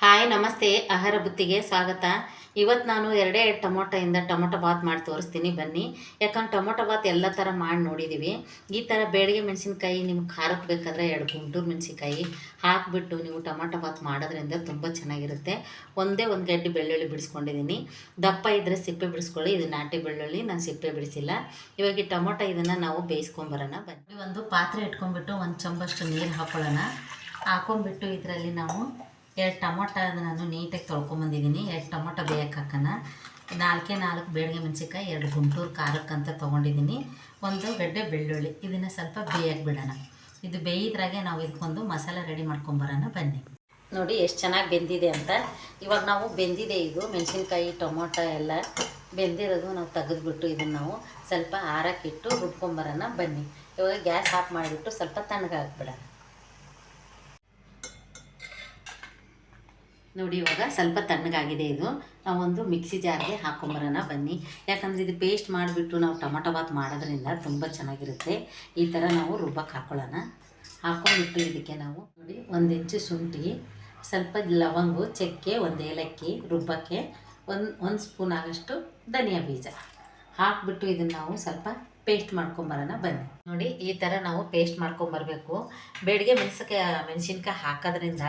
Hi, ನಮಸ್ತೆ. ಆಹಾರ ಬುತ್ತಿಗೆ ಸ್ವಾಗತ. ಇವತ್ತು ನಾನು ಎರಡೇ ಟೊಮೊಟೊಯಿಂದ ಟೊಮೊಟೊ ಬಾತ್ ಮಾಡಿ ತೋರಿಸ್ತೀನಿ ಬನ್ನಿ. ಯಾಕಂದ್ರೆ ಟೊಮೊಟೊ ಬಾತ್ ಎಲ್ಲ ಥರ ಮಾಡಿ ನೋಡಿದ್ದೀವಿ ಈ ಥರ ಬೇಡಿಗೆ ಮೆಣಸಿನ್ಕಾಯಿ ನಿಮ್ಗೆ ಖಾರಕ್ಕೆ ಬೇಕಾದರೆ ಎರಡು ಗುಂಟೂರು ಮೆಣಸಿನ್ಕಾಯಿ ಹಾಕಿಬಿಟ್ಟು ನೀವು ಟೊಮೊಟೊ ಬಾತ್ ಮಾಡೋದ್ರಿಂದ ತುಂಬ ಚೆನ್ನಾಗಿರುತ್ತೆ. ಒಂದೇ ಒಂದು ಗಡ್ಡೆ ಬೆಳ್ಳುಳ್ಳಿ ಬಿಡಿಸ್ಕೊಂಡಿದ್ದೀನಿ. ದಪ್ಪ ಇದ್ದರೆ ಸಿಪ್ಪೆ ಬಿಡಿಸ್ಕೊಳ್ಳಿ, ಇದು ನಾಟಿ ಬೆಳ್ಳುಳ್ಳಿ, ನಾನು ಸಿಪ್ಪೆ ಬಿಡಿಸಿಲ್ಲ. ಇವಾಗ ಈ ಟೊಮೊಟೊ ಇದನ್ನು ನಾವು ಬೇಯಿಸ್ಕೊಂಬರೋಣ. ಬನ್ನಿ, ಒಂದು ಪಾತ್ರೆ ಇಟ್ಕೊಂಡ್ಬಿಟ್ಟು ಒಂದು ಚಂಬಷ್ಟು ನೀರು ಹಾಕೊಳ್ಳೋಣ. ಹಾಕೊಂಡ್ಬಿಟ್ಟು ಇದರಲ್ಲಿ ನಾವು ಎರಡು ಟೊಮೊಟ ನಾನು ನೀಟಾಗಿ ತೊಳ್ಕೊಂಬಂದಿದ್ದೀನಿ ಎರಡು ಟೊಮೊಟೊ ಬೇಯಕ್ಕೆ ಹಾಕೋಣ ನಾಲ್ಕೇ ನಾಲ್ಕು ಬೇಡಿಗೆ ಮೆಣಸಿನ್ಕಾಯಿ, ಎರಡು ಗುಂಟೂರು ಖಾರಕ್ಕಂತ ತೊಗೊಂಡಿದ್ದೀನಿ ಒಂದು ಗಡ್ಡೆ ಬೆಳ್ಳುಳ್ಳಿ. ಇದನ್ನು ಸ್ವಲ್ಪ ಬೇಯಕ್ಕೆ ಬಿಡೋಣ. ಇದು ಬೇಯಿದ್ರಾಗೆ ನಾವು ಇದಕ್ಕೊಂದು ಮಸಾಲೆ ರೆಡಿ ಮಾಡ್ಕೊಂಬರೋಣ ಬನ್ನಿ. ನೋಡಿ ಎಷ್ಟು ಚೆನ್ನಾಗಿ ಬೆಂದಿದೆ ಅಂತ. ಇವಾಗ ನಾವು ಬೆಂದಿದೆ ಇದು. ಮೆಣಸಿನ್ಕಾಯಿ, ಟೊಮೊಟೊ ಎಲ್ಲ ಬೆಂದಿರೋದು ನಾವು ತೆಗೆದುಬಿಟ್ಟು ಇದನ್ನು ನಾವು ಸ್ವಲ್ಪ ಆರಕ್ಕಿಟ್ಟು ರುಬ್ಕೊಂಬರೋಣ ಬನ್ನಿ. ಇವಾಗ ಗ್ಯಾಸ್ ಆಫ್ ಮಾಡಿಬಿಟ್ಟು ಸ್ವಲ್ಪ ತಣ್ಣಗೆ ನೋಡಿ, ಇವಾಗ ಸ್ವಲ್ಪ ತಣ್ಣಗಾಗಿದೆ ಇದು. ನಾವೊಂದು ಮಿಕ್ಸಿ ಜಾರ್ಗೆ ಹಾಕೊಂಬರೋಣ, ಬನ್ನಿ. ಯಾಕಂದರೆ ಇದು ಪೇಸ್ಟ್ ಮಾಡಿಬಿಟ್ಟು ನಾವು ಟೊಮೊಟೊ ಬಾತ್ ಮಾಡೋದ್ರಿಂದ ತುಂಬ ಚೆನ್ನಾಗಿರುತ್ತೆ. ಈ ಥರ ನಾವು ರುಬ್ಬಕ್ಕೆ ಹಾಕ್ಕೊಳ್ಳೋಣ ಹಾಕೊಂಡ್ಬಿಟ್ಟು ಇದಕ್ಕೆ ನಾವು ನೋಡಿ, ಒಂದು ಇಂಚು ಶುಂಠಿ, ಸ್ವಲ್ಪ ಲವಂಗು, ಚಕ್ಕೆ, ಒಂದು ಏಲಕ್ಕಿ ರುಬ್ಬಕ್ಕೆ ಒಂದು ಒಂದು ಸ್ಪೂನ್ ಆಗೋಷ್ಟು ಧನಿಯಾ ಬೀಜ. ಹಾಕ್ಬಿಟ್ಟು ಇದನ್ನು ನಾವು ಸ್ವಲ್ಪ ಪೇಸ್ಟ್ ಮಾಡ್ಕೊಂಬರೋಣ ಬನ್ನಿ. ನೋಡಿ, ಈ ಥರ ನಾವು ಪೇಸ್ಟ್ ಮಾಡ್ಕೊಂಬರ್ಬೇಕು ಬೇಡಿಗೆ ಮೆಣಸಕ್ಕೆ ಮೆಣಸಿನ್ಕಾಯಿ ಹಾಕೋದ್ರಿಂದ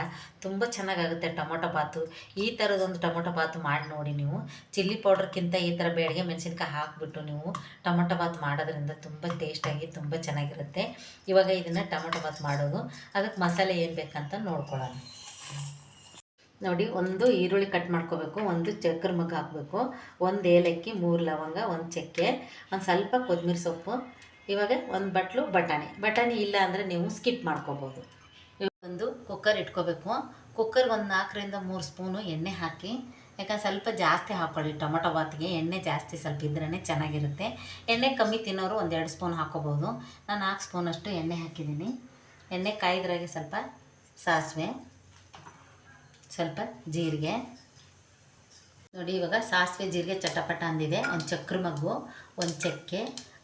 ತುಂಬ ಚೆನ್ನಾಗಾಗುತ್ತೆ ಟೊಮೊಟೊ ಬಾತು. ಈ ಥರದೊಂದು ಟೊಮೊಟೊ ಬಾತು ಮಾಡಿ ನೋಡಿ ನೀವು. ಚಿಲ್ಲಿ ಪೌಡರ್ಕ್ಕಿಂತ ಈ ಥರ ಬೇಡಿಗೆ ಮೆಣಸಿನ್ಕಾಯಿ ಹಾಕಿಬಿಟ್ಟು ನೀವು ಟೊಮೊಟೊ ಬಾತ್ ಮಾಡೋದ್ರಿಂದ ತುಂಬ ಟೇಸ್ಟಾಗಿ ತುಂಬ ಚೆನ್ನಾಗಿರುತ್ತೆ. ಇವಾಗ ಇದನ್ನು ಟೊಮೊಟೊ ಬಾತ್ ಮಾಡೋದು. ಅದಕ್ಕೆ ಮಸಾಲೆ ಏನು ಬೇಕಂತ ನೋಡ್ಕೊಳ್ಳೋಣ. ನೋಡಿ, ಒಂದು ಈರುಳ್ಳಿ ಕಟ್ ಮಾಡ್ಕೋಬೇಕು, ಒಂದು ಚಕ್ರ ಮಗ್ಗ ಹಾಕಬೇಕು, ಒಂದು ಏಲಕ್ಕಿ, ಮೂರು ಲವಂಗ, ಒಂದು ಚಕ್ಕೆ, ಒಂದು ಸ್ವಲ್ಪ ಕೊತ್ತಂಬರಿ ಸೊಪ್ಪು, ಇವಾಗ ಒಂದು ಬಟ್ಲು ಬಟಾಣಿ. ಬಟಾಣಿ ಇಲ್ಲ ಅಂದರೆ ನೀವು ಸ್ಕಿಪ್ ಮಾಡ್ಕೋಬೋದು. ಒಂದು ಕುಕ್ಕರ್ ಇಟ್ಕೋಬೇಕು. ಕುಕ್ಕರ್ಗೆ ಒಂದು ನಾಲ್ಕರಿಂದ ಮೂರು ಸ್ಪೂನು ಎಣ್ಣೆ ಹಾಕಿ, ಯಾಕಂದ್ರೆ ಸ್ವಲ್ಪ ಜಾಸ್ತಿ ಹಾಕ್ಕೊಳ್ಳಿ ಟೊಮೊಟೊ ಬಾತಿಗೆ. ಎಣ್ಣೆ ಜಾಸ್ತಿ ಸ್ವಲ್ಪ ಇದ್ರೇ ಚೆನ್ನಾಗಿರುತ್ತೆ. ಎಣ್ಣೆ ಕಮ್ಮಿ ತಿನ್ನೋರು ಒಂದೆರಡು ಸ್ಪೂನ್ ಹಾಕೋಬೋದು. ನಾನು ನಾಲ್ಕು ಸ್ಪೂನಷ್ಟು ಎಣ್ಣೆ ಹಾಕಿದ್ದೀನಿ. ಎಣ್ಣೆ ಕಾಯ್ದ್ರಾಗೆ ಸ್ವಲ್ಪ ಸಾಸಿವೆ. ಸ್ವಲ್ಪ ಜೀರಿಗೆ. ನೋಡಿ, ಇವಾಗ ಸಾಸಿವೆ ಜೀರಿಗೆ ಚಟಪಟ ಅಂದಿದೆ. ಒಂದು ಚಕ್ರ ಮಗ್ಗು, ಒಂದು ಚಕ್ಕೆ,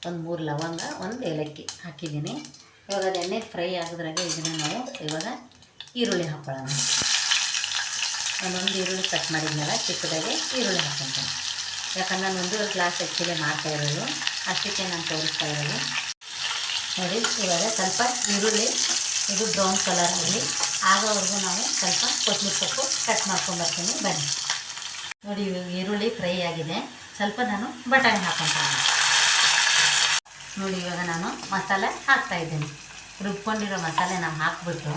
ಒಂದು ಮೂರು ಲವಂಗ, ಒಂದು ಏಲಕ್ಕಿ ಹಾಕಿದ್ದೀನಿ. ಇವಾಗ ಅದು ಎಣ್ಣೆ ಫ್ರೈ ಆಗೋದ್ರಾಗೆ ಇದನ್ನು ನಾವು ಇವಾಗ ಈರುಳ್ಳಿ ಹಾಕ್ಕೊಳ್ಳೋಣ ಒಂದೊಂದು ಈರುಳ್ಳಿ ಕಟ್ ಮಾಡಿದ್ಮೇಲೆ ಚಿಕ್ಕದಾಗಿ ಈರುಳ್ಳಿ ಹಾಕ್ಕೊತೀನಿ ಯಾಕಂದ್ರೆ ನಾನು ಒಂದೂವರೆ ಗ್ಲಾಸ್ ಆ್ಯಕ್ಚುಲಿ ಮಾಡ್ತಾ ಇರೋದು. ಅಷ್ಟಕ್ಕೆ ನಾನು ತೋರಿಸ್ತಾ ಇರೋದು. ನೋಡಿ, ಇವಾಗ ಸ್ವಲ್ಪ ಈರುಳ್ಳಿ, ಇದು ಬ್ರೌನ್ ಕಲರ್ ಆಗಲಿ ಆಗೋವರೆಗೂ ನಾವು ಸ್ವಲ್ಪ ಕೊತ್ತಂಬರಿ ಸೊಪ್ಪು ಕಟ್ ಮಾಡ್ಕೊಂಬರ್ತೀನಿ ಬನ್ನಿ. ನೋಡಿ ಈರುಳ್ಳಿ ಫ್ರೈ ಆಗಿದೆ. ಸ್ವಲ್ಪ ನಾನು ಬಟಾಣಿ ಹಾಕೊತೀನಿ ನೋಡಿ, ಇವಾಗ ನಾನು ಮಸಾಲೆ ಹಾಕ್ತಾ ಇದ್ದೀನಿ. ರುಬ್ಕೊಂಡಿರೋ ಮಸಾಲೆ ನಾವು ಹಾಕ್ಬಿಟ್ಟು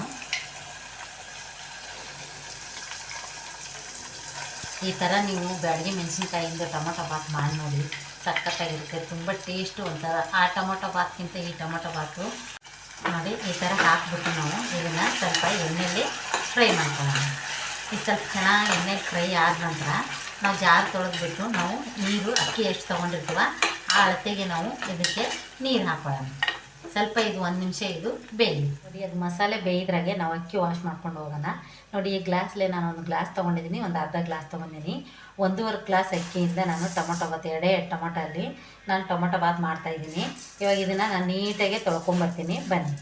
ಈ ಥರ ನೀವು ಬ್ಯಾಡಿಗೆ ಮೆಣಸಿನ್ಕಾಯಿಂದ ಟೊಮೊಟೊ ಬಾತ್ ಮಾಡಿ ನೋಡಿ ಸಕ್ಕತ್ತಾಗಿರುತ್ತೆ ತುಂಬ ಟೇಸ್ಟು ಒಂಥರ. ಆ ಟೊಮೊಟೊ ಬಾತ್ಗಿಂತ ಈ ಟೊಮೊಟೊ ಬಾತು ಈ ಥರ ಹಾಕ್ಬಿಟ್ಟು ನಾವು ಇದನ್ನು ಸ್ವಲ್ಪ ಎಣ್ಣೆಯಲ್ಲಿ ಫ್ರೈ ಮಾಡ್ಕೊಳ್ಳೋಣ ಈ ಸ್ವಲ್ಪ ಚೆನ್ನಾಗಿ ಎಣ್ಣೆಲಿ ಫ್ರೈ ಆದ ನಂತರ ನಾವು ಜಾರ್ ತೊಳೆದ್ಬಿಟ್ಟು ನಾವು ನೀರು, ಅಕ್ಕಿ ಎಷ್ಟು ತೊಗೊಂಡಿರ್ತೀವ ಆ ಅಳತೆಗೆ ನಾವು ಇದಕ್ಕೆ ನೀರು ಹಾಕೊಳ್ಳೋಣ. ಸ್ವಲ್ಪ ಇದು ಒಂದು ನಿಮಿಷ ಇದು ಬೇಯಲಿ ನೋಡಿ, ಅದು ಮಸಾಲೆ ಬೇಯಿದ್ರಾಗೆ ನಾವು ಅಕ್ಕಿ ವಾಶ್ ಮಾಡ್ಕೊಂಡು ಹೋಗೋಣ. ನೋಡಿ, ಈ ಗ್ಲಾಸ್ಲೆ ನಾನು ಒಂದು ಗ್ಲಾಸ್ ತೊಗೊಂಡಿದ್ದೀನಿ, ಒಂದು ಅರ್ಧ ಗ್ಲಾಸ್ ತೊಗೊಂಡಿದ್ದೀನಿ. ಒಂದೂವರೆ ಗ್ಲಾಸ್ ಅಕ್ಕಿಯಿಂದ ನಾನು ಟೊಮೊಟೊ ಬಾತ್ ಎರಡು ಟೊಮೊಟೊ ಅಲ್ಲಿ ನಾನು ಟೊಮೊಟೊ ಬಾತ್ ಮಾಡ್ತಾಯಿದ್ದೀನಿ ಇವಾಗ ಇದನ್ನು ನಾನು ನೀಟಾಗೆ ತೊಳ್ಕೊಂಬರ್ತೀನಿ. ಬನ್ನಿ.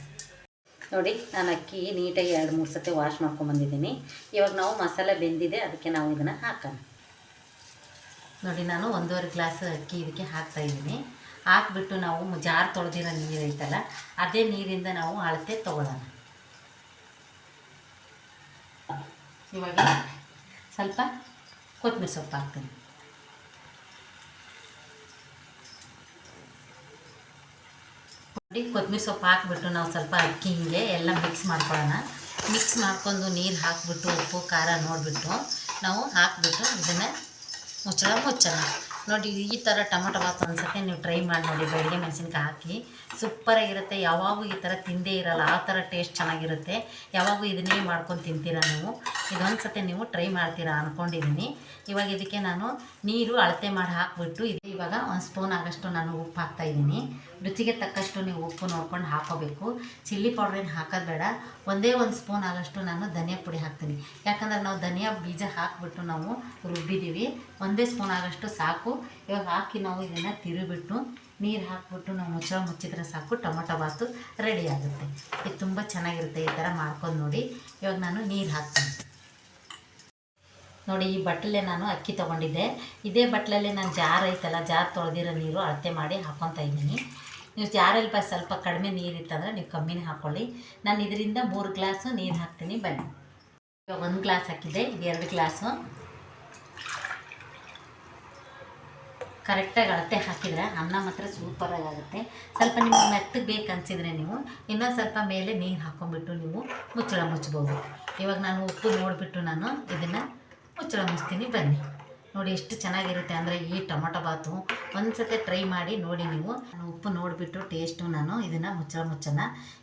ನೋಡಿ, ನಾನು ಅಕ್ಕಿ ನೀಟಾಗಿ ಎರಡು, ಮೂರು ಸತಿ ವಾಶ್ ಮಾಡ್ಕೊಂಬಂದಿದ್ದೀನಿ ಇವಾಗ ನಾವು ಮಸಾಲೆ ಬೆಂದಿದೆ, ಅದಕ್ಕೆ ನಾವು ಇದನ್ನು ಹಾಕೋಣ. ನೋಡಿ, ನಾನು ಒಂದೂವರೆ ಗ್ಲಾಸ್ ಅಕ್ಕಿ ಇದಕ್ಕೆ ಹಾಕ್ತಾಯಿದ್ದೀನಿ ಹಾಕ್ಬಿಟ್ಟು ನಾವು ಜಾರ್ ತೊಳೆದಿರೋ ನೀರು ಐತಲ್ಲ, ಅದೇ ನೀರಿಂದ ನಾವು ಅಳತೆ ತೊಗೊಳ್ಳೋಣ. ಇವಾಗ ಸ್ವಲ್ಪ ಕೊತ್ತಂಬರಿ ಸೊಪ್ಪು ಹಾಕ್ತೀನಿ ಕೊತ್ತಂಬರಿ ಸೊಪ್ಪು ಹಾಕ್ಬಿಟ್ಟು ನಾವು ಸ್ವಲ್ಪ ಅಕ್ಕಿ ಹಿಂಗೆ ಎಲ್ಲ ಮಿಕ್ಸ್ ಮಾಡ್ಕೊಳ್ಳೋಣ. ಮಿಕ್ಸ್ ಮಾಡ್ಕೊಂಡು ನೀರು ಹಾಕ್ಬಿಟ್ಟು ಉಪ್ಪು, ಖಾರ ನೋಡಿಬಿಟ್ಟು ನಾವು ಹಾಕ್ಬಿಟ್ಟು ಇದನ್ನು ಮುಚ್ಚಳ ಮುಚ್ಚೋಣ ನೋಡಿ, ಈ ಥರ ಟೊಮೊಟೊ ಬಾತ್ ಒಂದ್ಸತಿ ನೀವು ಟ್ರೈ ಮಾಡಿ ನೋಡಿ ಬೆಳಗ್ಗೆ ಮೆಣಸಿನ್ಕಾಯಿ ಹಾಕಿ. ಸೂಪರಾಗಿರುತ್ತೆ ಯಾವಾಗೂ ಈ ಥರ ತಿಂದೇ ಇರಲ್ಲ. ಆ ಥರ ಟೇಸ್ಟ್ ಚೆನ್ನಾಗಿರುತ್ತೆ. ಯಾವಾಗೂ ಇದನ್ನೇ ಮಾಡ್ಕೊಂಡು ತಿಂತೀರಾ ನೀವು? ಇದೊಂದು ಸತಿ ನೀವು ಟ್ರೈ ಮಾಡ್ತೀರಾ ಅಂದ್ಕೊಂಡಿದ್ದೀನಿ ಇವಾಗ ಇದಕ್ಕೆ ನಾನು ನೀರು ಅಳತೆ ಮಾಡಿ ಹಾಕ್ಬಿಟ್ಟು ಇದು. ಇವಾಗ ಒಂದು ಸ್ಪೂನ್ ಆಗೋಷ್ಟು ನಾನು ಉಪ್ಪು ಹಾಕ್ತಾಯಿದ್ದೀನಿ ರುಚಿಗೆ ತಕ್ಕಷ್ಟು ನೀವು ಉಪ್ಪು ನೋಡ್ಕೊಂಡು ಹಾಕೋಬೇಕು. ಚಿಲ್ಲಿ ಪೌಡರ್ ಏನು ಹಾಕೋದು ಬೇಡ. ಒಂದೇ ಒಂದು ಸ್ಪೂನ್ ಆದಷ್ಟು ನಾನು ಧನಿಯಾ ಪುಡಿ ಹಾಕ್ತೀನಿ. ಯಾಕಂದ್ರೆ ನಾವು ಧನಿಯಾ ಬೀಜ ಹಾಕಿಬಿಟ್ಟು ನಾವು ರುಬ್ಬಿದ್ದೀವಿ. ಒಂದೇ ಸ್ಪೂನ್ ಆಗಷ್ಟು ಸಾಕು. ಇವಾಗ ಹಾಕಿ ನಾವು ಇದನ್ನು ತಿರುಬಿಟ್ಟು ನೀರು ಹಾಕಿಬಿಟ್ಟು ನಾವು ಮುಚ್ಚಳ ಮುಚ್ಚಿದ್ರೆ ಸಾಕು, ಟೊಮೊಟೊ ಬಾತು ರೆಡಿ ಆಗುತ್ತೆ. ಇದು ತುಂಬ ಚೆನ್ನಾಗಿರುತ್ತೆ ಈ ಥರ ಮಾಡ್ಕೊಂಡು ನೋಡಿ. ಇವಾಗ ನಾನು ನೀರು ಹಾಕ್ತೀನಿ. ನೋಡಿ, ಈ ಬಟ್ಟಲೆ ನಾನು ಅಕ್ಕಿ ತೊಗೊಂಡಿದ್ದೆ. ಇದೇ ಬಟ್ಲಲ್ಲಿ ನಾನು ಜಾರ್ ಐತಲ್ಲ, ಜಾರ್ ತೊಳೆದಿರೋ ನೀರು ಅಳತೆ ಮಾಡಿ ಹಾಕ್ಕೊತಾ ಇದ್ದೀನಿ. ನೀವು ಜಾರಲ್ಲಿ ಸ್ವಲ್ಪ ಕಡಿಮೆ ನೀರು ಇತ್ತಂದ್ರೆ ನೀವು ಕಮ್ಮಿನೇ ಹಾಕ್ಕೊಳ್ಳಿ ನಾನು ಇದರಿಂದ ಮೂರು ಗ್ಲಾಸು ನೀರು ಹಾಕ್ತೀನಿ, ಬನ್ನಿ. ಇವಾಗ ಒಂದು ಗ್ಲಾಸ್ ಹಾಕಿದ್ದೆ ಇದು ಎರಡು ಗ್ಲಾಸು. ಕರೆಕ್ಟಾಗಿ ಅಳತೆ ಹಾಕಿದರೆ ಅನ್ನ ಮಾತ್ರ ಸೂಪರಾಗಿ ಆಗುತ್ತೆ ಸ್ವಲ್ಪ ನಿಮ್ಗೆ ಮೆತ್ತಗೆ ಬೇಕು ಅನಿಸಿದರೆ ನೀವು, ಇನ್ನೊಂದು ಸ್ವಲ್ಪ ಮೇಲೆ ನೀರು ಹಾಕ್ಕೊಂಡ್ಬಿಟ್ಟು ನೀವು ಮುಚ್ಚಳ ಮುಚ್ಬೋದು ಇವಾಗ ನಾನು ಉಪ್ಪು ನೋಡಿಬಿಟ್ಟು ನಾನು ಇದನ್ನು ಮುಚ್ಚಳ ಮುಚ್ತೀನಿ ಬನ್ನಿ. ನೋಡಿ ಎಷ್ಟು ಚೆನ್ನಾಗಿರುತ್ತೆ ಅಂದರೆ ಈ ಟೊಮೊಟೊ ಬಾತು. ಒಂದು ಸತಿ ಟ್ರೈ ಮಾಡಿ ನೋಡಿ ನೀವು. ನಾನು ಉಪ್ಪು ನೋಡಿಬಿಟ್ಟು ಟೇಸ್ಟು ನಾನು ಇದನ್ನು ಮುಚ್ಚಳ ಮುಚ್ಚನ.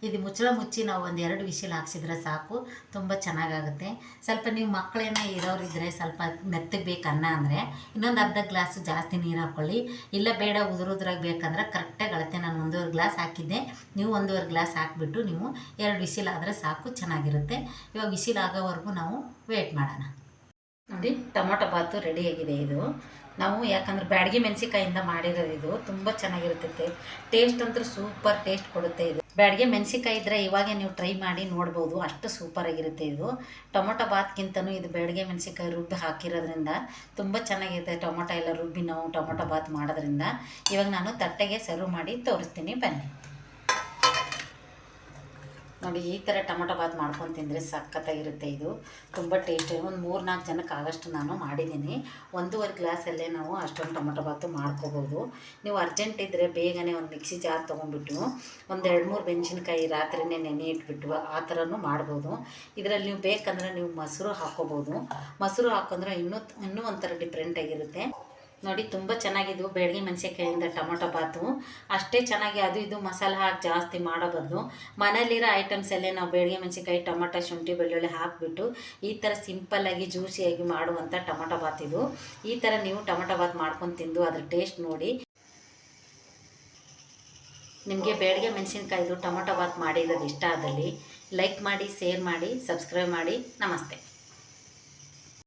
ಇದು ಮುಚ್ಚಳ ಮುಚ್ಚಿ ನಾವು ಒಂದು ಎರಡು ವಿಷಲ್ ಹಾಕ್ಸಿದ್ರೆ ಸಾಕು. ತುಂಬ ಚೆನ್ನಾಗಾಗುತ್ತೆ. ಸ್ವಲ್ಪ ನೀವು ಮಕ್ಕಳೇನ ಇರೋರಿದ್ದರೆ ಸ್ವಲ್ಪ ಮೆತ್ತಗೆ ಬೇಕು ಅನ್ನ ಅಂದರೆ. ಇನ್ನೊಂದು ಅರ್ಧ ಗ್ಲಾಸು ಜಾಸ್ತಿ ನೀರು ಹಾಕ್ಕೊಳ್ಳಿ ಇಲ್ಲ ಬೇಡ ಉದುರುದ್ರಾಗ ಬೇಕಂದ್ರೆ ಕರೆಕ್ಟಾಗಿ ಅಳತೆ ನಾನು ಒಂದೂವರೆ ಗ್ಲಾಸ್ ಹಾಕಿದ್ದೆ. ನೀವು ಒಂದೂವರೆ ಗ್ಲಾಸ್ ಹಾಕಿಬಿಟ್ಟು ನೀವು ಎರಡು ವಿಸಿಲ್ ಆದರೆ ಸಾಕು, ಚೆನ್ನಾಗಿರುತ್ತೆ. ಇವಾಗ ವಿಸಿಲ್ ಆಗೋವರೆಗೂ ನಾವು ವೇಟ್ ಮಾಡೋಣ. ನೋಡಿ, ಟೊಮೊಟೊ ಬಾತು ರೆಡಿಯಾಗಿದೆ ಇದು. ನಾವು ಯಾಕಂದ್ರೆ ಬ್ಯಾಡಗಿ ಮೆಣಸಿಕಾಯಿಂದ ಮಾಡಿರೋದು ಇದು, ತುಂಬ ಚೆನ್ನಾಗಿರುತ್ತೆ ಟೇಸ್ಟ್ ಅಂತೂ ಸೂಪರ್ ಟೇಸ್ಟ್ ಕೊಡುತ್ತೆ ಇದು. ಬ್ಯಾಡಗೆ ಮೆಣಸಿಕಾಯಿ ಇದ್ದರೆ ಇವಾಗ ನೀವು ಟ್ರೈ ಮಾಡಿ ನೋಡ್ಬೋದು, ಅಷ್ಟು ಸೂಪರಾಗಿರುತ್ತೆ ಇದು. ಟೊಮೊಟೊ ಬಾತ್ಗಿಂತನೂ ಇದು ಬ್ಯಾಡಗೆ ಮೆಣಸಿಕಾಯಿ ರುಬ್ಬಿ ಹಾಕಿರೋದ್ರಿಂದ ತುಂಬ ಚೆನ್ನಾಗಿರುತ್ತೆ ಟೊಮೊಟೊ ಎಲ್ಲ ರುಬ್ಬಿ ನಾವು ಟೊಮೊಟೊ ಬಾತ್ ಮಾಡೋದ್ರಿಂದ. ಇವಾಗ ನಾನು ತಟ್ಟೆಗೆ ಸರ್ವ್ ಮಾಡಿ ತೋರಿಸ್ತೀನಿ, ಬನ್ನಿ. ನೋಡಿ ಈ ಥರ ಟೊಮೊಟೊ ಬಾತ್ ಮಾಡ್ಕೊಂಡು ತಿಂದರೆ ಸಖತ್ತಾಗಿರುತ್ತೆ ಇದು. ತುಂಬ ಟೇಸ್ಟ್. ಒಂದು ಮೂರು ನಾಲ್ಕು ಜನಕ್ಕೆ ಆಗಷ್ಟು ನಾನು ಮಾಡಿದ್ದೀನಿ. ಒಂದೂವರೆ ಗ್ಲಾಸಲ್ಲೇ ನಾವು ಅಷ್ಟೊಂದು ಟೊಮೊಟೊ ಬಾತು ಮಾಡ್ಕೋಬೋದು. ನೀವು ಅರ್ಜೆಂಟ್ ಇದ್ದರೆ ಬೇಗನೆ ಒಂದು ಮಿಕ್ಸಿ ಜಾರ್ ತೊಗೊಂಡ್ಬಿಟ್ಟು ಒಂದು ಎರಡು ಮೂರು ಮೆಣಸಿನ್ಕಾಯಿ ರಾತ್ರಿನೇ ನೆನೆ ಇಟ್ಬಿಟ್ಟು ಆ ಥರನೂ ಮಾಡ್ಬೋದು. ಇದರಲ್ಲಿ ನೀವು ಬೇಕಂದ್ರೆ ನೀವು ಮೊಸರು ಹಾಕ್ಕೋಬೋದು ಮೊಸರು ಹಾಕೊಂಡ್ರೆ ಇನ್ನೂ ಇನ್ನೂ ಒಂಥರ ಡಿಫ್ರೆಂಟಾಗಿರುತ್ತೆ ನೋಡಿ, ತುಂಬ ಚೆನ್ನಾಗಿದ್ವು ಬೆಳಗ್ಗೆ ಮೆಣಸಿನ್ಕಾಯಿಂದ ಟೊಮೊಟೊ ಬಾತು. ಅಷ್ಟೇ ಚೆನ್ನಾಗಿ ಅದು ಇದು ಮಸಾಲೆ ಹಾಕಿ ಜಾಸ್ತಿ ಮಾಡೋ ಬದಲು ಮನೇಲಿರೋ ಐಟಮ್ಸ್ ಎಲ್ಲ ನಾವು ಬೆಳಗ್ಗೆ ಮೆಣಸಿನ್ಕಾಯಿ, ಟೊಮೊಟೊ, ಶುಂಠಿ, ಬೆಳ್ಳುಳ್ಳಿ ಹಾಕಿಬಿಟ್ಟು ಈ ಥರ ಸಿಂಪಲ್ಲಾಗಿ ಜ್ಯೂಸಿಯಾಗಿ ಮಾಡುವಂಥ ಟೊಮೊಟೊ ಬಾತ್ ಇದು. ಈ ಥರ ನೀವು ಟೊಮೊಟೊ ಬಾತ್ ಮಾಡ್ಕೊಂಡು ತಿಂದು ಅದ್ರ ಟೇಸ್ಟ್ ನೋಡಿ. ನಿಮಗೆ ಬೇಡಿಗೆ ಮೆಣಸಿನ್ಕಾಯ್ದು ಟೊಮೊಟೊ ಬಾತ್ ಮಾಡಿರೋದು ಇಷ್ಟ ಆದಲ್ಲಿ ಲೈಕ್ ಮಾಡಿ ಶೇರ್ ಮಾಡಿ ಸಬ್ಸ್ಕ್ರೈಬ್ ಮಾಡಿ. ನಮಸ್ತೆ.